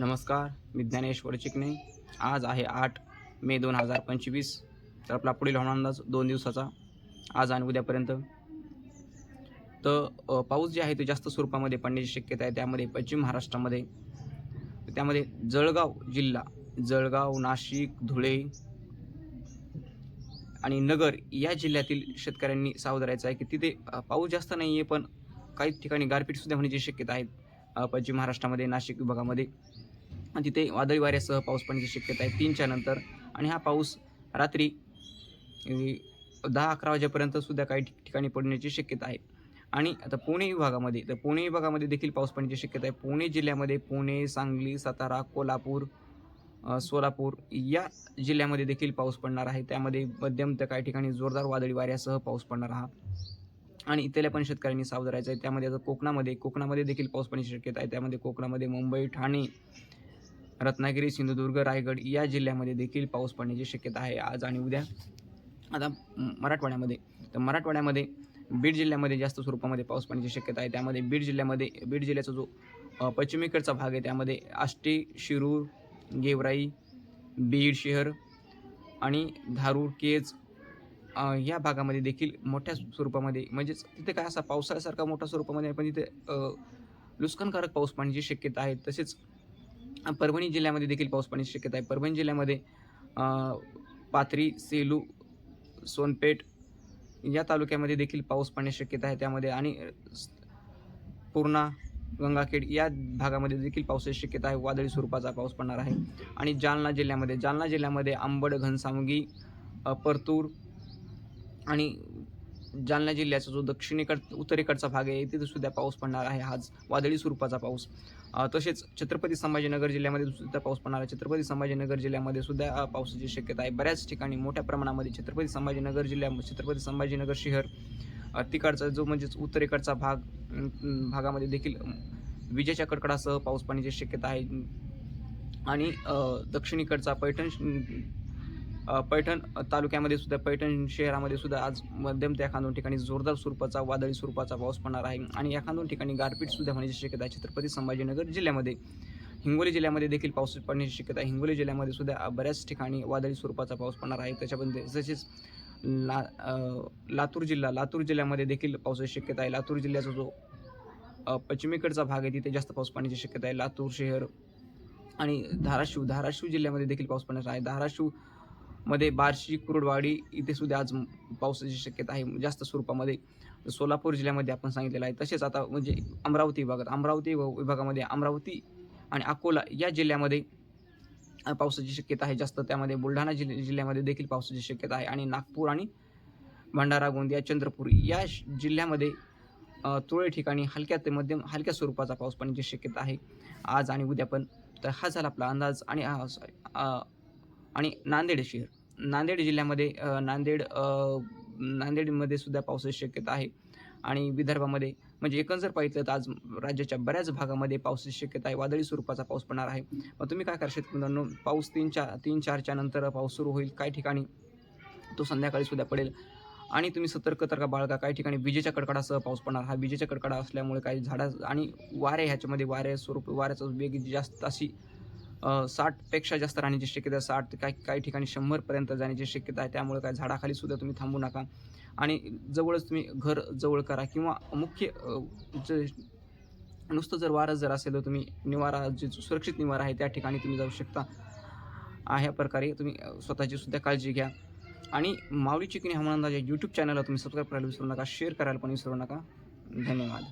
नमस्कार मी ज्ञानेश्वर चिकणे आज आहे आठ मे दोन हजार पंचवीस. तर आपला पुढील हवामान अंदाज दोन दिवसाचा. आज आणि उद्यापर्यंत. तर पाऊस जे आहे ते जास्त स्वरूपामध्ये पडण्याची शक्यता आहे. त्यामध्ये पश्चिम महाराष्ट्रामध्ये त्यामध्ये जळगाव जिल्हा जळगाव नाशिक धुळे आणि नगर या जिल्ह्यातील शेतकऱ्यांनी सावध राहायचं आहे की तिथे पाऊस जास्त नाही आहे पण काही ठिकाणी गारपीटसुद्धा होण्याची शक्यता आहे. पश्चिम महाराष्ट्रामध्ये नाशिक विभागामध्ये. आणि तिथे वादळी वाऱ्यासह पाऊस पडण्याची शक्यता आहे तीनच्या नंतर. आणि हा पाऊस रात्री दहा अकरा वाजेपर्यंत सुद्धा काही ठिकाणी पडण्याची शक्यता आहे. आणि आता पुणे विभागामध्ये तर पुणे विभागामध्ये देखील पाऊस पडण्याची शक्यता आहे. पुणे जिल्ह्यामध्ये पुणे सांगली सातारा कोल्हापूर सोलापूर या जिल्ह्यामध्ये देखील पाऊस पडणार आहे. त्यामध्ये मध्यम तर काही ठिकाणी जोरदार वादळी वाऱ्यासह पाऊस पडणार हा. आणि इथल्या पण शेतकऱ्यांनी सावध राहायचं आहे. त्यामध्ये आता कोकणामध्ये कोकणामध्ये देखील पाऊस पडण्याची शक्यता आहे. त्यामध्ये कोकणामध्ये मुंबई ठाणे रत्नागिरी सिंधुदुर्ग रायगड या जिल्ह्यामध्ये देखील पाऊस पडण्याची शक्यता आहे. आज आणि उद्या. आता मराठवाड्यामध्ये तर मराठवाड्यामध्ये बीड जिल्ह्यामध्ये जास्त स्वरूपामध्ये पाऊस पडण्याची शक्यता आहे. त्यामध्ये बीड जिल्ह्यामध्ये बीड जिल्ह्याचा जो पश्चिमेकडचा भाग आहे त्यामध्ये आष्टी शिरूर गेवराई बीड शहर आणि धारूर केज या भागामध्ये देखील मोठ्या स्वरूपामध्ये म्हणजेच तिथे काय असा पावसाळ्यासारखा मोठ्या स्वरूपामध्ये आहे, पण तिथे नुकसानकारक पाऊस पडण्याची शक्यता आहे. तसेच परभणी जिल्ह्यामध्ये देखील पाऊस पडण्याची शक्यता आहे. परभणी जिल्ह्यामध्ये पाथरी सेलू सोनपेठ या तालुक्यामध्ये देखील पाऊस पडण्याची शक्यता आहे. त्यामध्ये आणि पूर्णा गंगाखेड या भागामध्ये देखील पावसाची शक्यता आहे. वादळी स्वरूपाचा पाऊस पडणार आहे. आणि जालना जिल्ह्यामध्ये जालना जिल्ह्यामध्ये आंबड घनसावंगी परतूर आणि जालना जिल्ह्याचा जो दक्षिणेकड उत्तरेकडचा भाग आहे तिथे सुद्धा पाऊस पडणार आहे. आज वादळी स्वरूपाचा पाऊस. तसेच छत्रपती संभाजीनगर जिल्ह्यामध्ये सुद्धा पाऊस पडणार आहे. छत्रपती संभाजीनगर जिल्ह्यामध्ये सुद्धा पावसाची शक्यता आहे. बऱ्याच ठिकाणी मोठ्या प्रमाणामध्ये छत्रपती संभाजीनगर जिल्ह्या छत्रपती संभाजीनगर शहर तिकडचा जो म्हणजेच उत्तरेकडचा भाग भागामध्ये देखील विजेच्या कडकडासह पाऊस पाण्याची शक्यता आहे. आणि दक्षिणेकडचा पैठण पैठण तालुक्यामध्ये सुद्धा पैठण शहरामध्ये सुद्धा आज मध्यम ते एखादोन ठिकाणी जोरदार स्वरूपाचा वादळी स्वरूपाचा पाऊस पडणार आहे. आणि एखादोन ठिकाणी गारपीट सुद्धा होण्याची शक्यता आहे. छत्रपती संभाजीनगर जिल्ह्यामध्ये हिंगोली जिल्ह्यामध्ये देखील पाऊस पडण्याची शक्यता आहे. हिंगोली जिल्ह्यामध्ये सुद्धा बऱ्याच ठिकाणी वादळी स्वरूपाचा पाऊस पडणार आहे. त्याच्यामध्ये तसेच ला लातूर जिल्हा लातूर जिल्ह्यामध्ये देखील पावसाची शक्यता आहे. लातूर जिल्ह्याचा जो पश्चिमेकडचा भाग आहे तिथे जास्त पाऊस पडण्याची शक्यता आहे. लातूर शहर आणि धाराशिव धाराशिव जिल्ह्यामध्ये देखील पाऊस पडण्याचा आहे. धाराशिव मध्ये बार्शी कुरुडवाडी इथे सुद्धा आज पावसाची शक्यता आहे. जास्त स्वरूपामध्ये सोलापूर जिल्ह्यामध्ये आपण सांगितलेलं आहे. तसेच आता म्हणजे अमरावती विभागात अमरावती व- विभागामध्ये अमरावती आणि अकोला या जिल्ह्यामध्ये पावसाची शक्यता आहे. जास्त त्यामध्ये बुलढाणा जिल्ह्या जिल्ह्यामध्ये देखील पावसाची शक्यता आहे. आणि नागपूर आणि भंडारा गोंदिया चंद्रपूर या श- जिल्ह्यामध्ये तुळे ठिकाणी हलक्या ते मध्यम हलक्या स्वरूपाचा पाऊस पडण्याची शक्यता आहे. आज आणि उद्या पण तर हा झाला आपला अंदाज आणि आणि नांदेड शहर. नांदेड जिल्ह्यामध्ये नांदेड नांदेडमध्ये सुद्धा पावसाची शक्यता आहे. आणि विदर्भामध्ये म्हणजे एकंदर जर पाहिलं तर आज राज्याच्या बऱ्याच भागामध्ये पावसाची शक्यता आहे. वादळी स्वरूपाचा पाऊस पडणार आहे. मग तुम्ही काय करा मित्रांनो? पाऊस तीन चार तीन चारच्या नंतर पाऊस सुरू होईल काही ठिकाणी? तो संध्याकाळी सुद्धा पडेल. आणि तुम्ही सतर्कता बाळगा काही ठिकाणी विजेच्या कडकडासह पाऊस पडणार. हा विजेच्या कडकडा असल्यामुळे काही झाडा आणि वारे ह्याच्यामध्ये वारे स्वरूप वाऱ्याचा वेग जास्त अशी साठपेक्षा जास्त राहण्याची शक्यता साठ ते काही काही ठिकाणी शंभरपर्यंत जाण्याची शक्यता आहे. त्यामुळे काय झाडाखाली सुद्धा तुम्ही थांबू नका. आणि जवळच तुम्ही घर जवळ करा किंवा मुख्य जे नुसतं जर वारं जर असेल तर तुम्ही निवारा जे सुरक्षित निवारा आहे त्या ठिकाणी तुम्ही जाऊ शकता. अशा प्रकारे तुम्ही स्वतःची सुद्धा काळजी घ्या. आणि माऊली चिकनी हवामान अंदाज यूट्यूब चॅनलला तुम्ही सबस्क्राईब करायला विसरू नका. शेअर करायला पण विसरू नका. धन्यवाद.